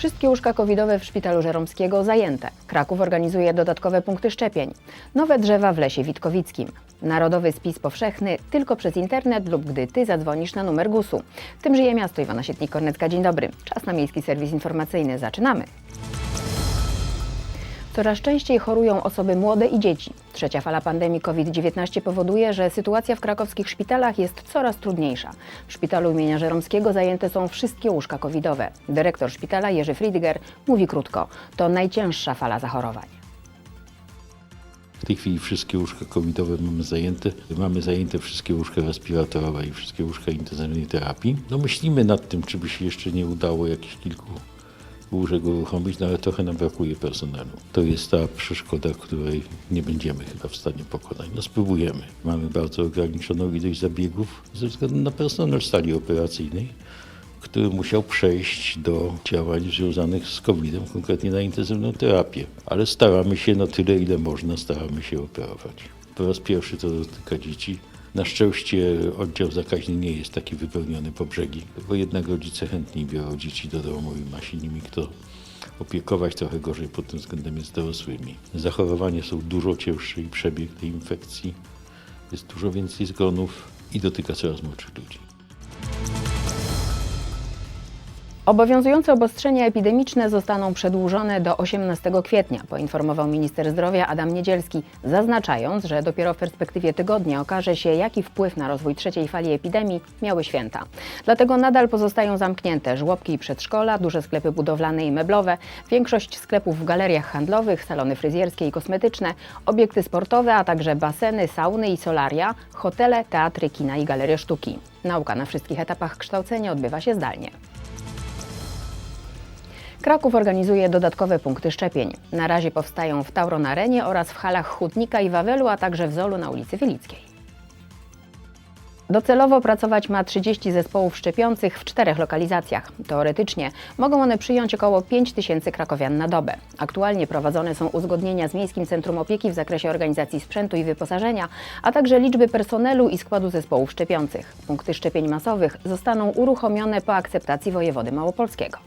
Wszystkie łóżka covidowe w szpitalu Żeromskiego zajęte. Kraków organizuje dodatkowe punkty szczepień. Nowe drzewa w Lesie Witkowickim. Narodowy spis powszechny tylko przez internet lub gdy Ty zadzwonisz na numer GUS-u. Tym żyje miasto. Iwona Sietnik-Kornecka, dzień dobry. Czas na Miejski Serwis Informacyjny. Zaczynamy. Coraz częściej chorują osoby młode i dzieci. Trzecia fala pandemii COVID-19 powoduje, że sytuacja w krakowskich szpitalach jest coraz trudniejsza. W szpitalu imienia Żeromskiego zajęte są wszystkie łóżka covidowe. Dyrektor szpitala Jerzy Friedger mówi krótko: to najcięższa fala zachorowań. W tej chwili wszystkie łóżka covidowe mamy zajęte. Mamy zajęte wszystkie łóżka respiratorowe i wszystkie łóżka intensywnej terapii. No myślimy nad tym, czy by się jeszcze nie udało jakichś kilku łóżek uruchomić, no ale trochę nam brakuje personelu. To jest ta przeszkoda, której nie będziemy chyba w stanie pokonać. No spróbujemy. Mamy bardzo ograniczoną ilość zabiegów ze względu na personel sali operacyjnej który musiał przejść do działań związanych z COVID-em, konkretnie na intensywną terapię. Ale staramy się na tyle, ile można, staramy się operować. Po raz pierwszy to dotyka dzieci. Na szczęście oddział zakaźny nie jest taki wypełniony po brzegi, bo jednak rodzice chętniej biorą dzieci do domu i ma się nimi kto opiekować trochę gorzej pod tym względem jest dorosłymi. Zachorowania są dużo cięższe i przebieg tej infekcji jest dużo więcej zgonów i dotyka coraz młodszych ludzi. Obowiązujące obostrzenia epidemiczne zostaną przedłużone do 18 kwietnia, poinformował minister zdrowia Adam Niedzielski, zaznaczając, że dopiero w perspektywie tygodnia okaże się, jaki wpływ na rozwój trzeciej fali epidemii miały święta. Dlatego nadal pozostają zamknięte żłobki i przedszkola, duże sklepy budowlane i meblowe, większość sklepów w galeriach handlowych, salony fryzjerskie i kosmetyczne, obiekty sportowe, a także baseny, sauny i solaria, hotele, teatry, kina i galerie sztuki. Nauka na wszystkich etapach kształcenia odbywa się zdalnie. Kraków organizuje dodatkowe punkty szczepień. Na razie powstają w Tauron Arenie oraz w halach Hutnika i Wawelu, a także w Zolu na ulicy Wilickiej. Docelowo pracować ma 30 zespołów szczepiących w czterech lokalizacjach. Teoretycznie mogą one przyjąć około 5 tysięcy krakowian na dobę. Aktualnie prowadzone są uzgodnienia z Miejskim Centrum Opieki w zakresie organizacji sprzętu i wyposażenia, a także liczby personelu i składu zespołów szczepiących. Punkty szczepień masowych zostaną uruchomione po akceptacji wojewody małopolskiego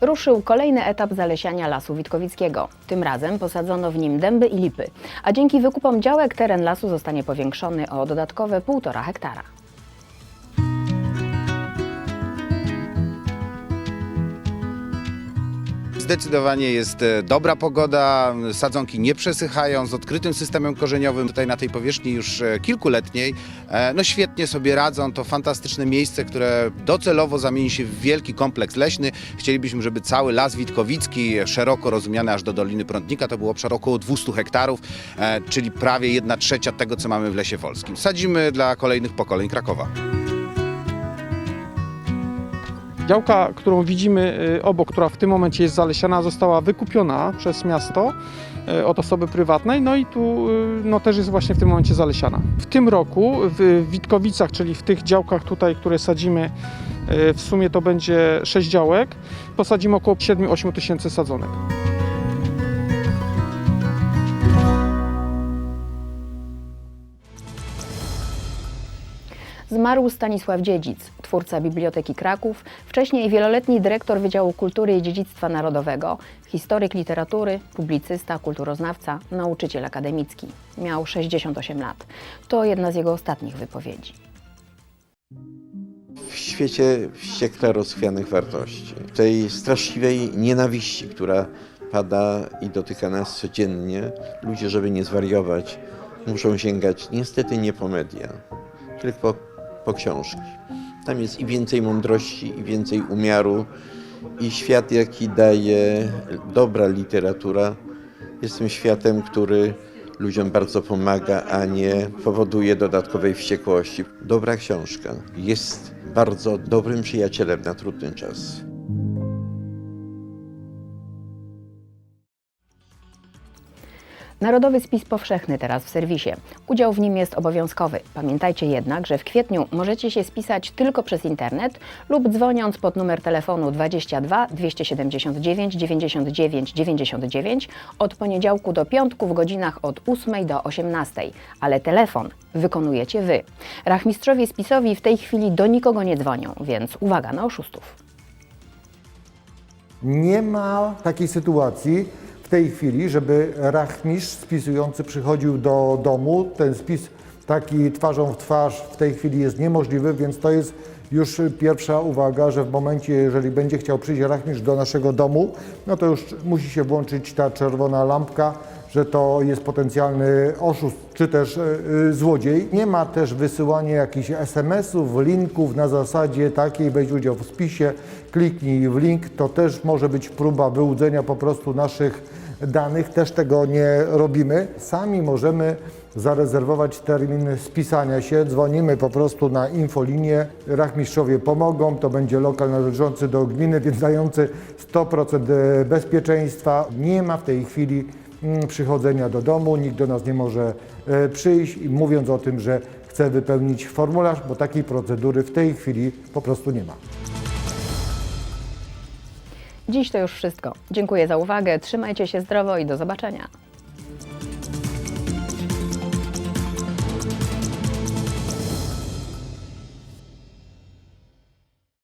ruszył kolejny etap zalesiania Lasu Witkowickiego. Tym razem posadzono w nim dęby i lipy, a dzięki wykupom działek teren lasu zostanie powiększony o dodatkowe 1,5 hektara. Zdecydowanie jest e, dobra pogoda, sadzonki nie przesychają, z odkrytym systemem korzeniowym tutaj na tej powierzchni już e, kilkuletniej. E, No świetnie sobie radzą, to fantastyczne miejsce, które docelowo zamieni się w wielki kompleks leśny. Chcielibyśmy, żeby cały Las Witkowicki, szeroko rozumiany aż do Doliny Prądnika, to był obszar około 200 hektarów, czyli prawie 1 trzecia tego, co mamy w Lesie Wolskim. Sadzimy dla kolejnych pokoleń Krakowa. Działka, którą widzimy y, obok, która w tym momencie jest zalesiana, została wykupiona przez miasto y, od osoby prywatnej, no i tu y, no, też jest właśnie w tym momencie zalesiana. W tym roku w Witkowicach, czyli w tych działkach tutaj, które sadzimy, w sumie to będzie 6 działek, posadzimy około 7-8 tysięcy sadzonek. Zmarł Stanisław Dziedzic, twórca Biblioteki Kraków, wcześniej wieloletni dyrektor Wydziału Kultury i Dziedzictwa Narodowego, historyk literatury, publicysta, kulturoznawca, nauczyciel akademicki. Miał 68 lat. To jedna z jego ostatnich wypowiedzi. w świecie wściekle rozchwianych wartości, tej straszliwej nienawiści, która pada i dotyka nas codziennie, ludzie, żeby nie zwariować, muszą sięgać niestety nie po media, tylko po, książki. Tam jest i więcej mądrości, i więcej umiaru, i świat, jaki daje dobra literatura, jest tym światem, który ludziom bardzo pomaga, a nie powoduje dodatkowej wściekłości. Dobra książka jest bardzo dobrym przyjacielem na trudny czas. Narodowy spis powszechny teraz w serwisie. Udział w nim jest obowiązkowy. Pamiętajcie jednak, że w kwietniu możecie się spisać tylko przez internet lub dzwoniąc pod numer telefonu 22 279 99 99 od poniedziałku do piątku w godzinach od 8 do 18. Ale telefon wykonujecie Wy. Rachmistrzowie spisowi w tej chwili do nikogo nie dzwonią, więc uwaga na oszustów. Nie ma takiej sytuacji tej chwili, żeby rachmistrz spisujący przychodził do domu. Ten spis taki twarzą w twarz w tej chwili jest niemożliwy, więc to jest już pierwsza uwaga, że w momencie, jeżeli będzie chciał przyjść rachmistrz do naszego domu, no to już musi się włączyć ta czerwona lampka, że to jest potencjalny oszust czy też e, e, złodziej. Nie ma też wysyłania jakichś SMS-ów, linków na zasadzie takiej, weź udział w spisie, kliknij w link. To też może być próba wyłudzenia po prostu naszych danych, też tego nie robimy. Sami możemy zarezerwować termin spisania się, dzwonimy po prostu na infolinię, rachmistrzowie pomogą, to będzie lokal należący do gminy, więc dający 100% bezpieczeństwa. Nie ma w tej chwili mm, przychodzenia do domu, nikt do nas nie może e, przyjść i mówiąc o tym, że chce wypełnić formularz, bo takiej procedury w tej chwili po prostu nie ma. Dziś to już wszystko. Dziękuję za uwagę, trzymajcie się zdrowo i do zobaczenia.